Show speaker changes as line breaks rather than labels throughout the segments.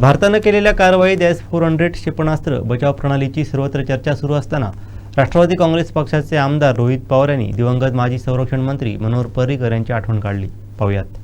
भारतानं केलेल्या कारवाईत एस फोर हंड्रेड क्षेपणास्त्र बचाव प्रणालीची सर्वत्र चर्चा सुरू असताना राष्ट्रवादी काँग्रेस पक्षाचे आमदार रोहित पवार यांनी दिवंगत माजी संरक्षण मंत्री मनोहर पर्रिकर यांची आठवण काढली. पाहुयात.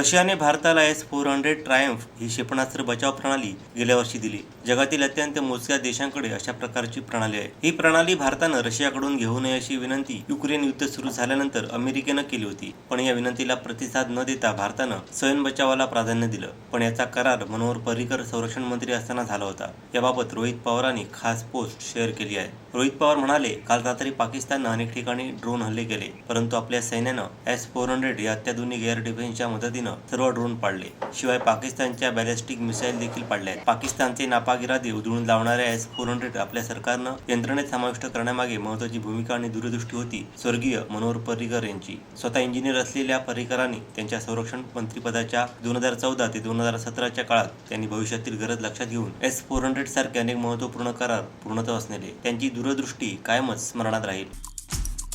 रशियाने भारताला एस फोर हंड्रेड ट्रायम्फ ही क्षेपणास्त्र बचाव प्रणाली गेल्या वर्षी दिली. जगातील अत्यंत मोजक्या देशांकडे अशा प्रकारची प्रणाली आहे. ही प्रणाली भारतानं रशियाकडून घेऊ नये अशी विनंती युक्रेन युद्ध सुरू झाल्यानंतर अमेरिकेनं केली होती. पण या विनंतीला प्रतिसाद न देता भारतानं स्वयं बचावाला प्राधान्य दिलं. पण याचा करार मनोहर पर्रिकर संरक्षण मंत्री असताना झाला होता. याबाबत रोहित पवारांनी खास पोस्ट शेअर केली आहे. रोहित पवार म्हणाले काल रात्री पाकिस्ताननं अनेक ठिकाणी ड्रोन हल्ले केले परंतु आपल्या सैन्यानं एस फोर हंड्रेड या अत्याधुनिक एअर डिफेन्सच्या मदतीनं सर्व ड्रोन पाडले. शिवाय पाकिस्तानच्या बॅलिस्टिक मिसाईल देखील पाडल्या आहेत. पाकिस्तानचे नापाक इरादे उधळून लावणाऱ्या एस फोर हंड्रेड आपल्या सरकारनं यंत्रणेत समाविष्ट करण्यामागे महत्वाची भूमिका आणि दूरदृष्टी होती स्वर्गीय मनोहर पर्रिकर यांची. स्वतः इंजिनियर असलेल्या पर्रिकरांनी त्यांच्या संरक्षण मंत्रीपदाच्या दोन हजार चौदा ते दोन हजार सतराच्या काळात त्यांनी भविष्यातील गरज लक्षात घेऊन एस फोर हंड्रेड सारखे अनेक महत्त्वपूर्ण करार पूर्णत्वास नेले त्यांची दूरदृष्टी कायमच स्मरणात राहील.